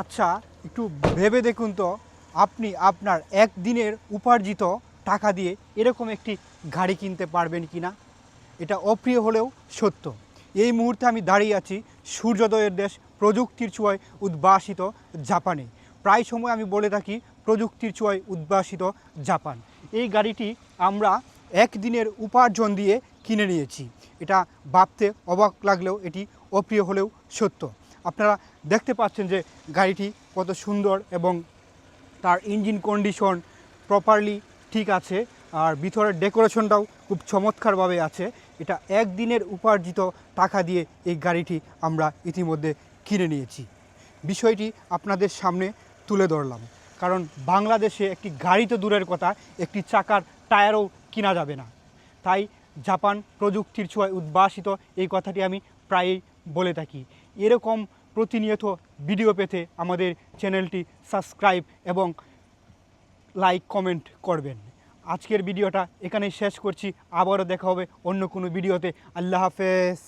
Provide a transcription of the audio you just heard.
আচ্ছা একটু ভেবে দেখুন তো, আপনি আপনার একদিনের উপার্জিত টাকা দিয়ে এরকম একটি গাড়ি কিনতে পারবেন কি না এটা অপ্রিয় হলেও সত্য। এই মুহূর্তে আমি দাঁড়িয়ে আছি সূর্যোদয়ের দেশ প্রযুক্তির ছোঁয়ায় উদ্ভাসিত জাপানে। প্রায় সময় আমি বলে থাকি প্রযুক্তির ছোঁয়ায় উদ্ভাসিত জাপান। এই গাড়িটি আমরা একদিনের উপার্জন দিয়ে কিনে নিয়েছি। এটা ভাবতে অবাক লাগলেও এটি অপ্রিয় হলেও সত্য। আপনারা দেখতে পাচ্ছেন যে গাড়িটি কত সুন্দর এবং তার ইঞ্জিন কন্ডিশন প্রপারলি ঠিক আছে। আর ভিতরের ডেকোরেশনটাও খুব চমৎকারভাবে আছে। এটা একদিনের উপার্জিত টাকা দিয়ে এই গাড়িটি আমরা ইতিমধ্যে কিনে নিয়েছি। বিষয়টি আপনাদের সামনে তুলে ধরলাম। কারণ বাংলাদেশে একটি গাড়ি তো দূরের কথা, একটি চাকার টায়ারও কিনা যাবে না। তাই জাপান প্রযুক্তির ছোঁয়ায় উদ্ভাসিত এই কথাটি আমি প্রায়ই বলে থাকি। এরকম প্রতিনিয়ত ভিডিও পেতে আমাদের চ্যানেলটি সাবস্ক্রাইব এবং লাইক কমেন্ট করবেন। আজকের ভিডিওটা এখানেই শেষ করছি। আবারও দেখা হবে অন্য কোনো ভিডিওতে আল্লাহ হাফেজ।